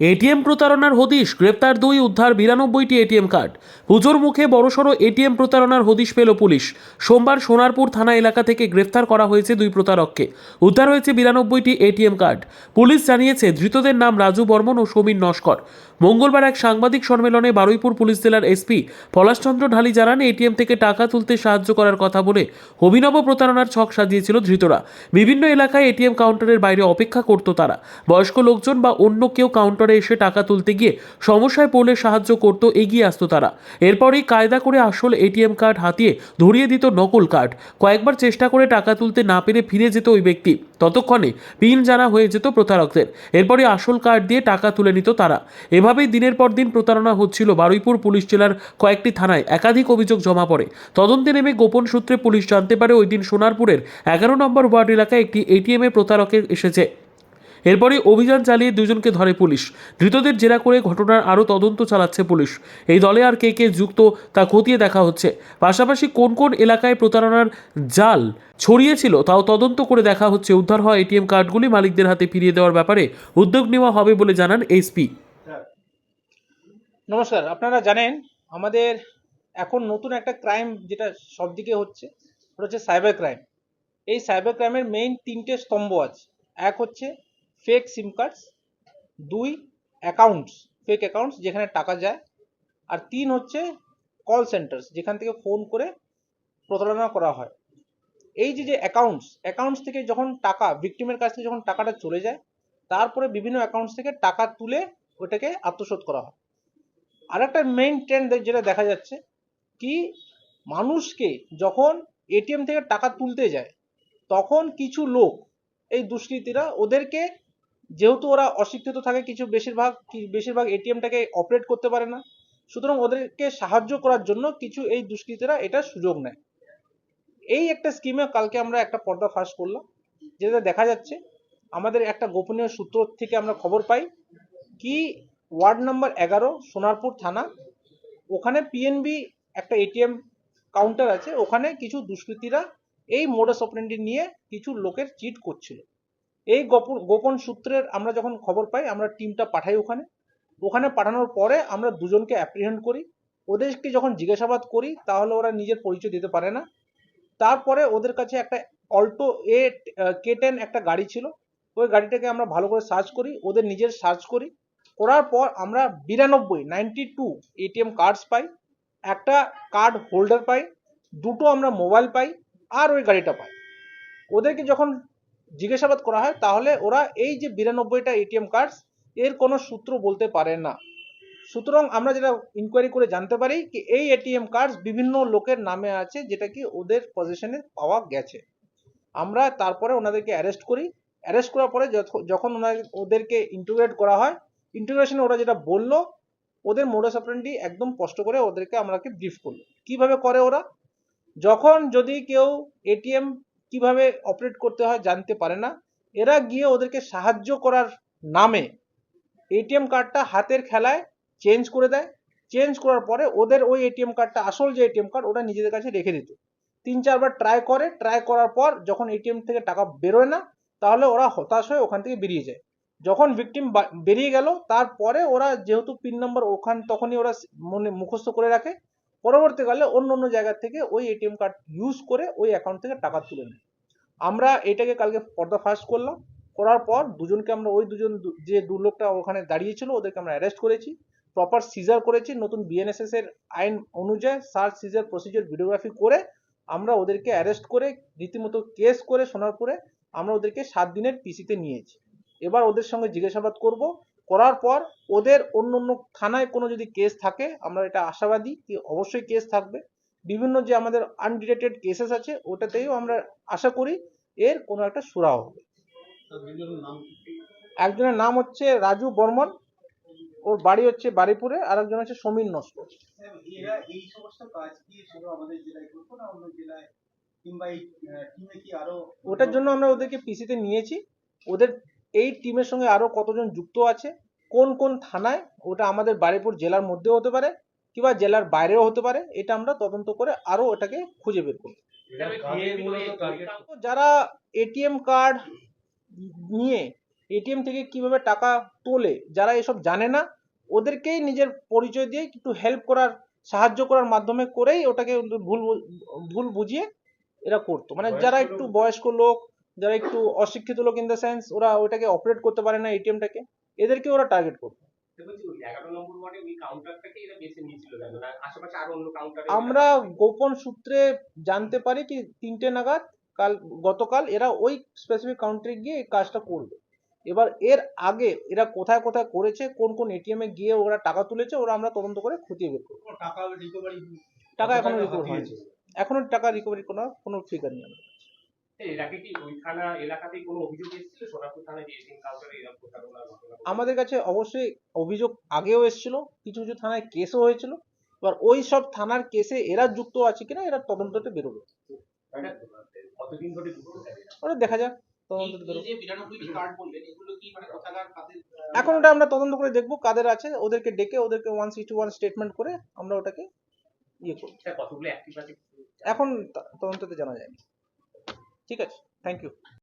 ATM প্রতারণার হদিশ, গ্রেপ্তার দুই, উদ্ধার বিরানব্বইটি এটিএম কার্ড। পুজোর মুখে বড়সড় এটিএম প্রতারণার হদিশ পেল পুলিশ। সোমবার সোনারপুর থানা এলাকা থেকে গ্রেপ্তার করা হয়েছে দুই প্রতারককে। উদ্ধার হয়েছে বিরানব্বইটি এটিএম কার্ড। পুলিশ জানিয়েছে, ধৃতদের নাম রাজু বর্মন ও সমীর নস্কর। মঙ্গলবার এক সাংবাদিক সম্মেলনে বারুইপুর পুলিশ জেলার এসপি পলাশচন্দ্র ঢালি জানান, এটিএম থেকে টাকা তুলতে সাহায্য করার কথা বলে অভিনব প্রতারণার ছক সাজিয়েছিল ধৃতরা। বিভিন্ন এলাকায় এটিএম কাউন্টারের বাইরে অপেক্ষা করত তারা। বয়স্ক লোকজন বা অন্য কেউ কাউন্টারে এসে টাকা তুলতে গিয়ে সমস্যায় পড়লে সাহায্য করত এগিয়ে আসতো তারা। এরপরেই কায়দা করে আসল এটিএম কার্ড হাতিয়ে ধরিয়ে দিত নকল কার্ড। কয়েকবার চেষ্টা করে টাকা তুলতে না পেরে ফিরে যেত ওই ব্যক্তি। ততক্ষণে পিন জানা হয়ে যেত প্রতারকদের। এরপরে আসল কার্ড দিয়ে টাকা তুলে নিত তারা। এভাবেই দিনের পর দিন প্রতারণা হচ্ছিল বারুইপুর পুলিশ জেলার কয়েকটি থানায়। একাধিক অভিযোগ জমা পড়ে। তদন্তে নেমে গোপন সূত্রে পুলিশ জানতে পারে, ওই দিন সোনারপুরের এগারো নম্বর ওয়ার্ড এলাকায় একটি এটিএমে প্রতারকের এসেছে। এরপরে অভিযান চালিয়ে দুজনকে ধরে পুলিশ। ধৃতদের জেরা করে ঘটনার আরও তদন্ত চালাচ্ছে পুলিশ। এই দলে আর কে কে যুক্ত তা খতিয়ে দেখা হচ্ছে। পাশাপাশি কোন কোন এলাকায় প্রতারণার জাল ছড়িয়েছিল তাও তদন্ত করে দেখা হচ্ছে। উদ্ধার হওয়া এটিএম কার্ডগুলি মালিকদের হাতে ফিরিয়ে দেওয়ার ব্যাপারে উদ্যোগ নেওয়া হবে বলে জানান এসপি। নমস্কার, আপনারা জানেন আমাদের এখন নতুন একটা ক্রাইম যেটা সব দিকে হচ্ছে ওটা হচ্ছে সাইবার ক্রাইম। এই সাইবার ক্রাইমের মেইন তিনটে স্তম্ভ আছে। এক হচ্ছে ফেক সিম কার্ডস দুই অ্যাকাউন্টস ফেক অ্যাকাউন্টস যেখানে টাকা যায়, আর তিন হচ্ছে কল সেন্টার্স যেখান থেকে ফোন করে প্রতারণা করা হয়। এই যে যে অ্যাকাউন্টস অ্যাকাউন্টস থেকে যখন টাকা ভিকটিমের কাছ থেকে যখন টাকাটা চলে যায়, তারপরে বিভিন্ন অ্যাকাউন্টস থেকে টাকা তুলে ওটাকে আত্মসাৎ করা হয়। আর একটা মেইন ট্রেন্ড যেটা দেখা যাচ্ছে, কি মানুষকে যখন এটিএম থেকে টাকা তুলতে যায়, তখন কিছু লোক, এই দুষ্কৃতীরা ওদেরকে যেহেতু ওরা অশিক্ষিত থাকে, কিছু বেশিরভাগ বেশিরভাগ এটিএমটাকে অপারেট করতে পারে না। সুতরাং ওদেরকে সাহায্য করার জন্য কিছু এই দুষ্কৃতীরা এটা সুযোগ নেয়। এই একটা স্কিমে কালকে আমরা একটা পর্দা ফাঁস করলাম যেটা দেখা যাচ্ছে আমাদের একটা গোপনীয় সূত্র থেকে আমরা খবর পাই কি ওয়ার্ড নাম্বার এগারো, সোনারপুর থানা, ওখানে পিএনবি একটা এটিএম কাউন্টার আছে, ওখানে কিছু দুষ্কৃতীরা এই মোডাস অপারেন্ডি নিয়ে কিছু লোকের চিট করছিল। এই গোপন গোপন সূত্রের আমরা যখন খবর পাই, আমরা টিমটা পাঠাই ওখানে। ওখানে পাঠানোর পরে আমরা দুজনকে অ্যাপ্রিহেন্ড করি। ওদেরকে যখন জিজ্ঞাসাবাদ করি, তাহলে ওরা নিজের পরিচয় দিতে পারে না। তারপরে ওদের কাছে একটা অল্টো এ কে টেন একটা গাড়ি ছিল। ওই গাড়িটাকে আমরা ভালো করে সার্চ করি, ওদের নিজের সার্চ করি। করার পর আমরা বিরানব্বই নাইনটি টু এটিএম কার্ডস পাই, একটা কার্ড হোল্ডার পাই, দুটো আমরা মোবাইল পাই, আর ওই গাড়িটা পাই। ওদেরকে যখন জিজ্ঞাসাবাদ করা হয়, তাহলে ওরা এই যে বিরানব্বইটা এটিএম কার্ডস, এর কোনো সূত্র বলতে পারে না। সুতরাং আমরা যেটা ইনকোয়ারি করে জানতে পারি কি এই এটিএম কার্ডস বিভিন্ন লোকের নামে আছে, যেটা কি ওদের পজিশনে পাওয়া গেছে। আমরা তারপরে ওনাদেরকে অ্যারেস্ট করি। অ্যারেস্ট করার পরে যখন ওদেরকে ইন্টিগ্রেট করা হয় ইন্টিগ্রেশনে ওরা যেটা বলল, ওদের মোডাস অপারেন্ডি একদম স্পষ্ট করে ওদেরকে আমরাকে ব্রিফ করল। কীভাবে করে ওরা? যখন যদি কেউ এটিএম কীভাবে অপারেট করতে হয় জানতে পারে না। এরা গিয়ে ওদেরকে সাহায্য করার নামে এটিএম কার্ডটা হাতের খেলায় চেঞ্জ করে দেয়। চেঞ্জ করার পরে ওদের ওই এটিএম কার্ডটা আসল যে এটিএম কার্ড ওটা নিজেদের কাছে রেখে দিত। তিন চারবার ট্রাই করে ট্রাই করার পর যখন এটিএম থেকে টাকা বেরোয় না, তাহলে ওরা হতাশ হয়ে ওখান থেকে বেরিয়ে যায়। যখন ভিকটিম বেরিয়ে গেল, তারপরে ওরা যেহেতু পিন নম্বর ওখান তখনই ওরা মনে মুখস্থ করে রাখে। পরবর্তীকালে অন্য অন্য জায়গা থেকে ওই এটিএম কার্ড ইউজ করে ওই অ্যাকাউন্ট থেকে টাকা তুলে নেয়। আমরা এটাকে কালকে পর্দা করলাম, করার পর দুজনকে আমরা ওই দুজন যে দু লোকটা ওখানে দাঁড়িয়েছিল ওদেরকে আমরা অ্যারেস্ট করেছি। প্রপার সিজার করেছি, নতুন বিএনএসএস এর আইন অনুযায়ী সার্চ সিজার প্রসিজার ভিডিওগ্রাফি করে আমরা ওদেরকে অ্যারেস্ট করে, রীতিমতো কেস করে সোনারপুরে আমরা ওদেরকে সাত দিনের পিসিতে নিয়েছি। এবার ওদের সঙ্গে জিজ্ঞাসাবাদ করব করার পর ওদের অন্য অন্য থানায় কোনো যদি কেস থাকে আমরা এটা আশাবাদী কি অবশ্যই কেস থাকবে। বিভিন্ন যে আমাদের আনডিটেটেড কেসেস আছে ওটাতেও আমরা আশা করি এর কোনো একটা সুরা হবে। একজনের নাম হচ্ছে রাজু বর্মন ওর বাড়ি হচ্ছে বারিপুরে আর একজন হচ্ছে সমীর নস্কর। ওটার জন্য আমরা ওদেরকে পিসিতে নিয়েছি। ওদের এই টিমের সঙ্গে আরও কতজন যুক্ত আছে কোন কোন থানায় ওটা আমাদের বারিপুর জেলার মধ্যেও হতে পারে কিংবা জেলার বাইরেও হতে পারে এটা আমরা তদন্ত করে আরও ওটাকে খুঁজে বের করব। যারা এটিএম কার্ড নিয়ে এটিএম থেকে কীভাবে টাকা তোলে যারা এসব জানে না ওদেরকেই নিজের পরিচয় দিয়ে একটু হেল্প করার সাহায্য করার মাধ্যমে করেই ওটাকে ভুল ভুল বুঝিয়ে এরা করতো। মানে যারা একটু বয়স্ক লোক যারা একটু অশিক্ষিত লোক ইন দ্য সেন্স ওরা ওটাকে অপারেট করতে পারে না এটিএমটাকে। এদেরকে ওরা টার্গেট করতো কাউন্টারে আমরা গোপন সূত্রে জানতে পারি কি তিনটে নাগাদ কাল গতকাল এরা ওই স্পেসিফিক কাউন্টারে গিয়ে এই কাজটা করবে। এবার এর আগে এরা কোথায় কোথায় করেছে কোন কোন এটিএম এ গিয়ে ওরা টাকা তুলেছে ওরা আমরা তদন্ত করে খতিয়ে বের করব। টাকা রিকভারি টাকা এখনও রিকভার হয়নি। এখনও টাকা রিকভারি কোনো কোনো ফিগার নেই আমাদের কাছে। কি ওই থানা এলাকাতেই কোনো অভিযোগ এসেছিল? সোনাপুর থানায় যে এটিএম কাউন্টারে এরকম ঘটনা আমাদের কাছে অবশ্যই অভিযোগ আগেও এসেছিল কিছু কিছু থানায় কেসও হয়েছিল। এবার ওই সব থানার কেসে এরা যুক্ত আছে কিনা এরা তদন্ততে বেরোবে। ওটা দেখা যাক মানে এখন ওটা আমরা তদন্ত করে দেখব কাদের আছে ওদেরকে ডেকে ওদেরকে ওয়ান সিক্সটি ওয়ান স্টেটমেন্ট করে আমরা ওটাকে ইয়ে করব। এখন তদন্ততে জানা যায়নি। ঠিক আছে থ্যাংক ইউ